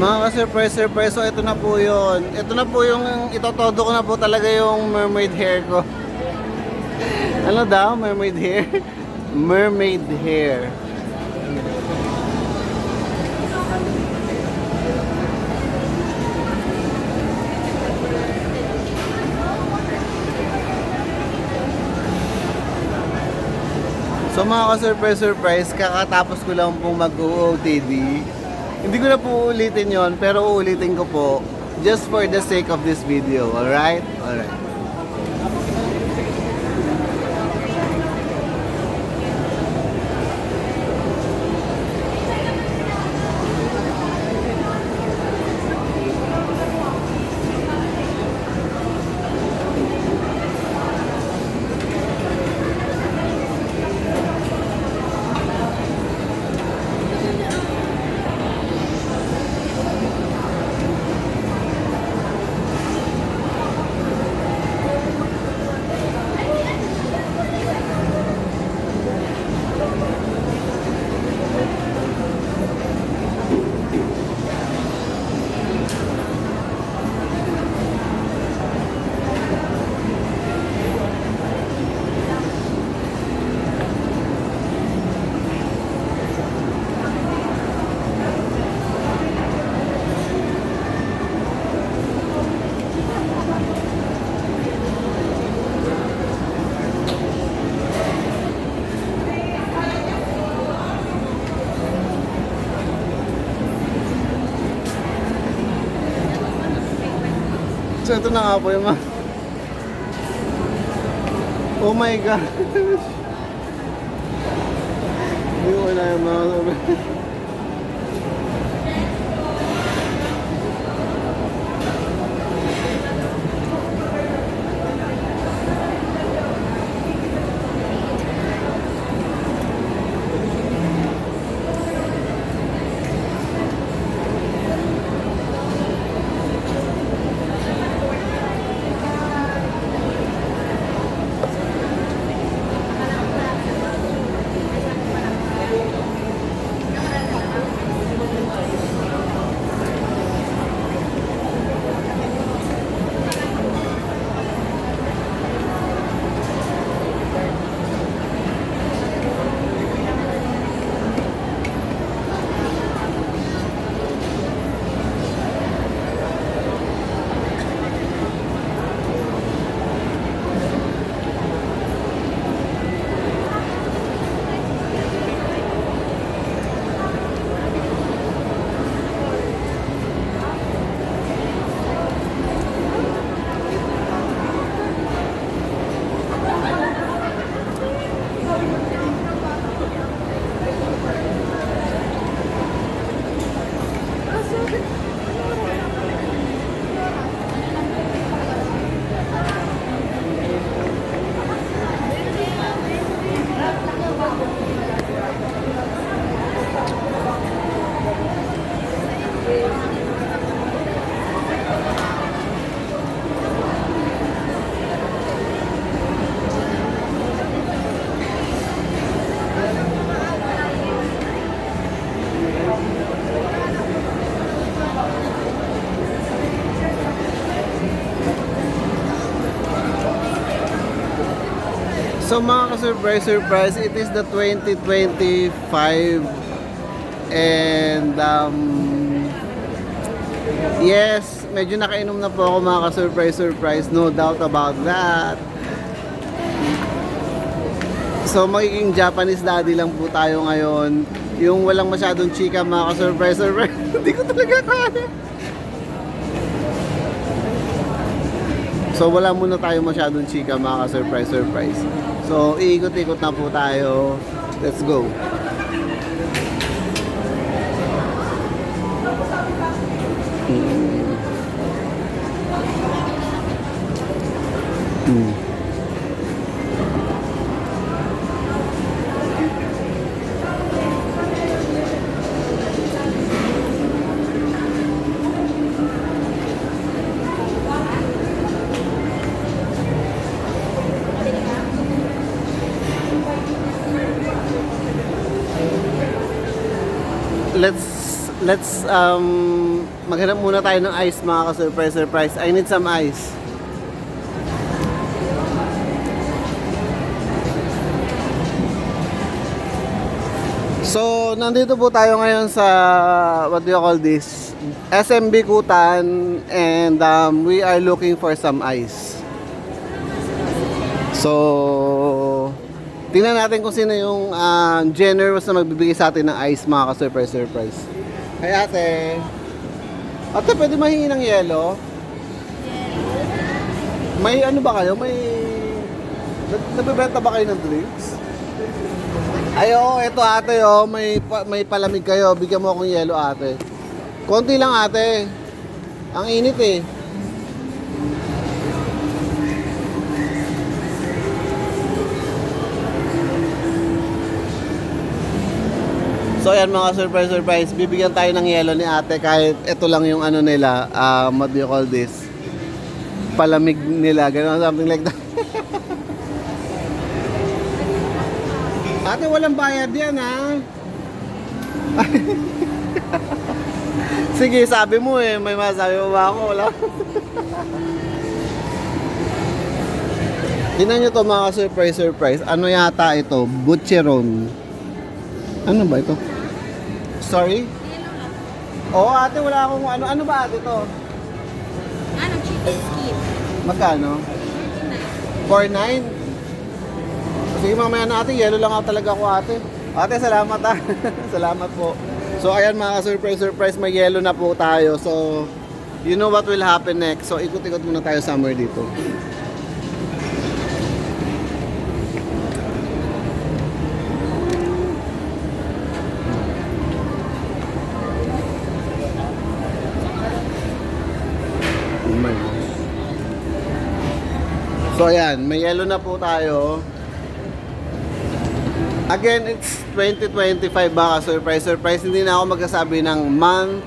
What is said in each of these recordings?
Mga ka-surprise, surprise. So, ito na po yun. Ito na po yung, itotodo ko na po talaga yung mermaid hair ko. ano daw? Mermaid hair? mermaid hair. So mga ka-surprise, surprise, kakatapos ko lang pong mag-OOTD. Hindi ko na po uulitin yon pero uulitin ko po just for the sake of this video, alright? Alright. Ito na nga po yung mga... Oh my God! Hindi ko na yung mga... So mga ka-surprise, surprise, it is the 2025 and um, yes, medyo nakainom na po ako mga ka-surprise, surprise, no doubt about that. So magiging Japanese daddy lang po tayo ngayon. Yung walang masyadong chika mga ka-surprise, surprise, hindi ko talaga kaya. So wala muna tayo masyadong chika mga ka-surprise, surprise. So iikot-ikot na po tayo. Let's go. Let's let's um, maghanap muna tayo ng ice mga ka-surprise surprise. I need some ice. So, nandito po tayo ngayon sa, what do you call this? SMB Kutan and um, we are looking for some ice. So, tingnan natin kung sino yung uh, generous na magbibigay sa atin ng ice mga ka-surprise surprise. Hey ate. Ate, pwede mahingi ng yelo? May ano ba kayo? May... Nagbebenta ba kayo ng drinks? Ay, oo, eto ate, oh, may, pa- may palamig kayo. Bigyan mo akong yelo, ate. Konti lang, ate. Ang init, eh. So, ayan mga surprise, surprise. Bibigyan tayo ng yelo ni ate kahit ito lang yung ano nila, um, what do you call this? Palamig nila, gano'n, something like that. Ate, walang bayad yan, ha? Sige, sabi mo eh. May masabi mo ba ako? Wala. Tingnan nyo to mga surprise surprise. Ano yata ito? Butcheron. Ano ba ito? Sorry? Oo, ate, wala akong ano. Ano ba ate to? Ano, chicken skin? Magkano? 4.9? Sige mamaya na ate, yellow lang ako talaga ako ate. Ate, salamat ah. salamat po. So ayan mga surprise surprise, may yellow na po tayo. So you know what will happen next. So ikot-ikot muna tayo somewhere dito. So ayan, may yellow na po tayo. Again, it's 2025 baka surprise surprise. Hindi na ako magsasabi ng month,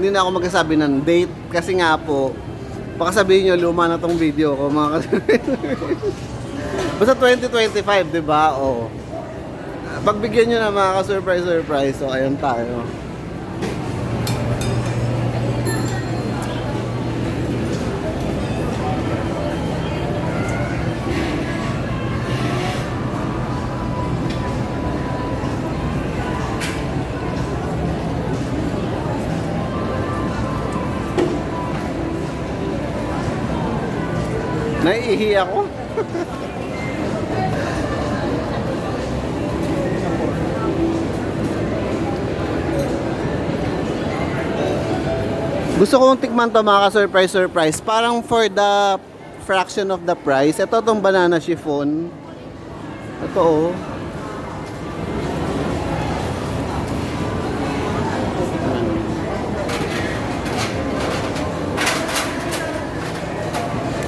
hindi na ako magsasabi ng date kasi nga po baka sabihin nyo luma na tong video ko mga Basta 2025, 'di ba? Oo. Pagbigyan nyo na mga ka-surprise surprise. So ayun tayo. Naiihi ako. Gusto kong tikman to mga ka-surprise surprise. Parang for the fraction of the price. Ito tong banana chiffon. Ito oh.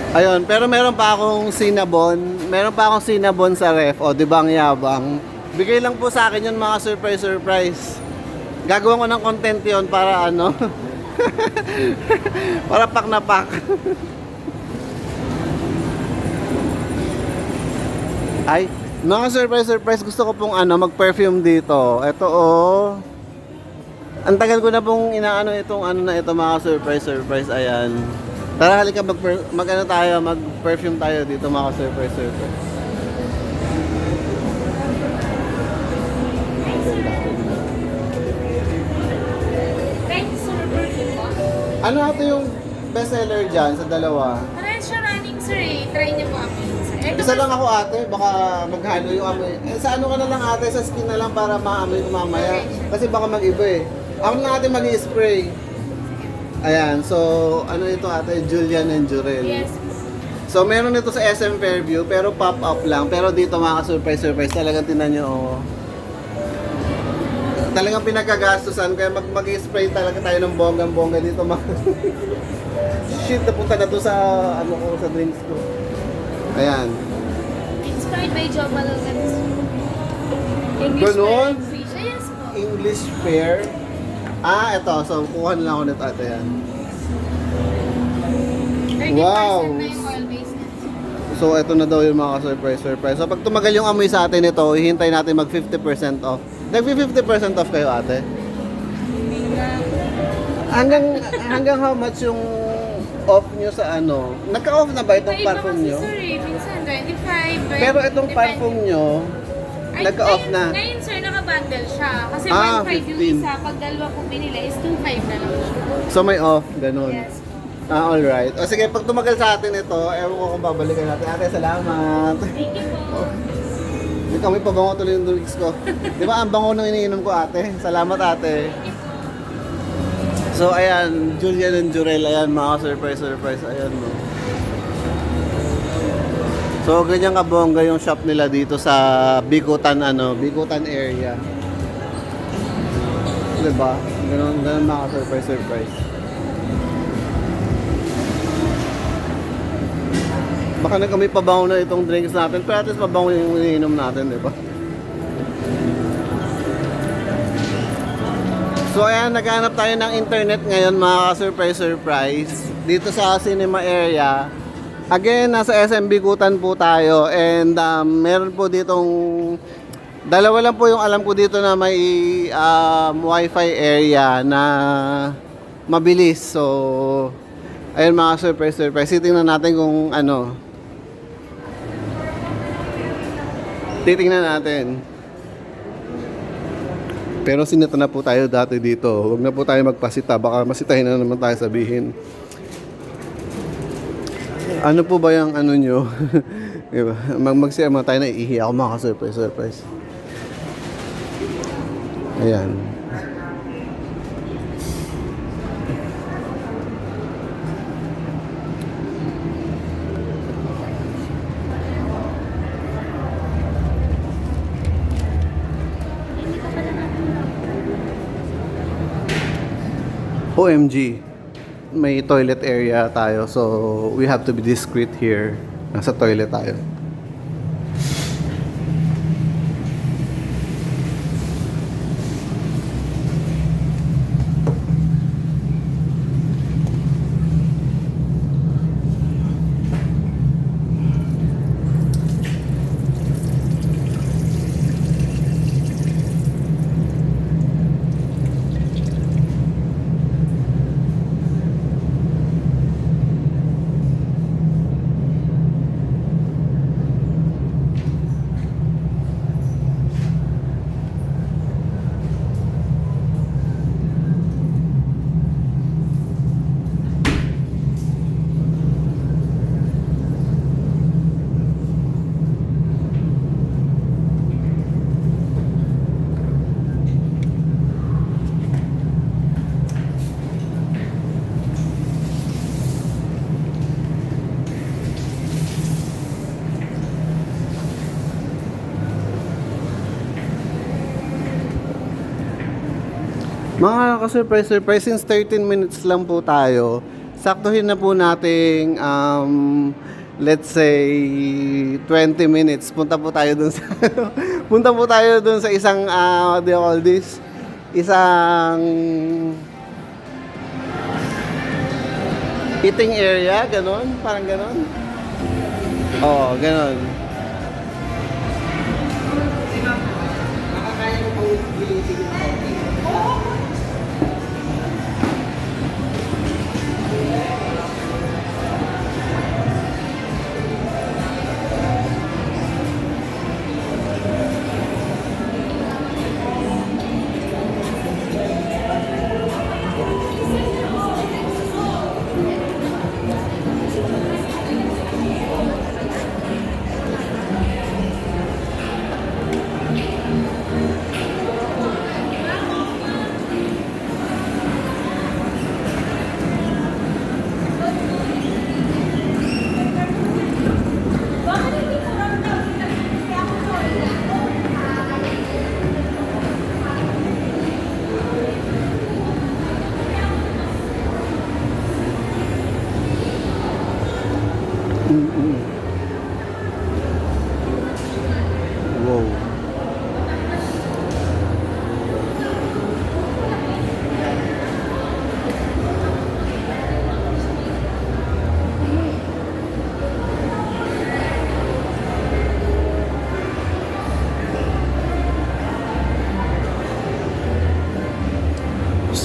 Ayun, pero meron pa akong cinnamon. Meron pa akong cinnamon sa ref. O, di ba ang yabang? Bigay lang po sa akin yun mga surprise surprise. Gagawin ko ng content yon para ano? para pak na pak. Ay, mga surprise surprise gusto ko pong ano mag-perfume dito. Ito oh. Ang tagal ko na pong inaano itong ano na ito mga surprise surprise. Ayan. Tara halika mag mag ano tayo, mag perfume tayo dito mga. Perfume po. Ano ate yung best seller diyan sa dalawa? Parehas siya running, sir eh. Try niyo po sir. Ito Isa lang ako ate, baka maghalo yung amoy. Eh, sa ano ka na lang ate, sa skin na lang para maamoy ko mamaya. Kasi baka mag-iba eh. Ako na ate mag-spray. Ayan, so ano ito ate, Julian and Jurel. Yes. So meron ito sa SM Fairview pero pop-up lang. Pero dito mga surprise surprise talagang tinan nyo. Oh. Talagang pinagkagastusan kaya mag mag-spray talaga tayo ng bonggang-bongga dito mga Shit, napunta na to sa ano ko sa drinks ko. Ayan. Inspired by Joe Malogan. English Ganon? Fish. Ah, Yes po. English Fair. Ah, ito. So, kuha na lang ako nito ate yan. 30% Wow. na yung oil base na. So, ito na daw yung mga surprise surprise. So, pag tumagal yung amoy sa atin ito, hihintay natin mag 50% off. Nag 50% off kayo ate? Hanggang hanggang how much yung off nyo sa ano? Nagka-off na ba itong Iba parfum kasi, nyo? sir, eh. Minsan 25. Pero itong depende. parfum nyo, Ay, nagka-off ngayon- na. Ngayon, sir, nakabundle siya. Kasi Ah, 1.5 yung 15. isa. Pag dalawa po binili is 2.5 na lang siya. So may off, ganun. Yes. Ah, alright. O sige, pag tumagal sa atin ito, ewan ko kung babalikan natin. Ate, salamat. Thank you po. Hindi kami pabango tuloy yung drinks ko. Di ba ang bango nung iniinom ko ate? Salamat ate. So ayan, Julian and Jurel, ayan mga surprise surprise, ayan mo. So ganyan kabongga yung shop nila dito sa Bikutan ano, Bikutan area. Di ba? Ganun, ganun mga surprise surprise. Baka na kami pabango na itong drinks natin, pero at least pabango yung iniinom natin, di ba? So ayan, naghanap tayo ng internet ngayon mga ka-surprise surprise dito sa cinema area. Again, nasa SM Bikutan po tayo and um, meron po ditong dalawa lang po yung alam ko dito na may um, wifi area na mabilis. So ayun mga surprise surprise. Titingnan natin kung ano. Titingnan natin. Pero sinita na po tayo dati dito. Huwag na po tayo magpasita. Baka masitahin na naman tayo sabihin. Ano po ba yung ano nyo? diba? Mag magsiyama tayo na iihi ako mga surprise surprise. Ayan. OMG. May toilet area tayo so we have to be discreet here. Nasa toilet tayo. Mga ka-surprise surprise, since 13 minutes lang po tayo, saktuhin na po nating um, let's say 20 minutes. Punta po tayo dun sa punta po tayo dun sa isang uh, what do you call this? Isang eating area, ganon, parang ganon. Oo, ganon.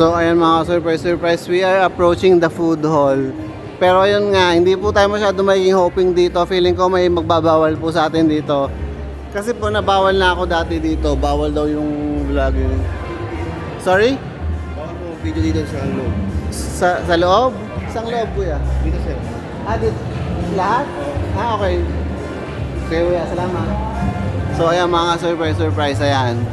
So, ayan mga surprise, surprise. We are approaching the food hall. Pero ayun nga, hindi po tayo masyado magiging hoping dito. Feeling ko may magbabawal po sa atin dito. Kasi po nabawal na ako dati dito. Bawal daw yung vlogging. Sorry? Baka po video dito sa ano. Sa, sa loob? Saan loob kuya? Dito sir. Ah, dito. Lahat? Ah, okay. Sige kuya, salamat. So ayan mga surprise, surprise. Ayan.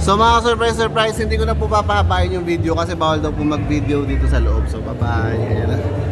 So mga surprise, surprise, hindi ko na po papahabain yung video kasi bawal daw po mag-video dito sa loob. So bye-bye.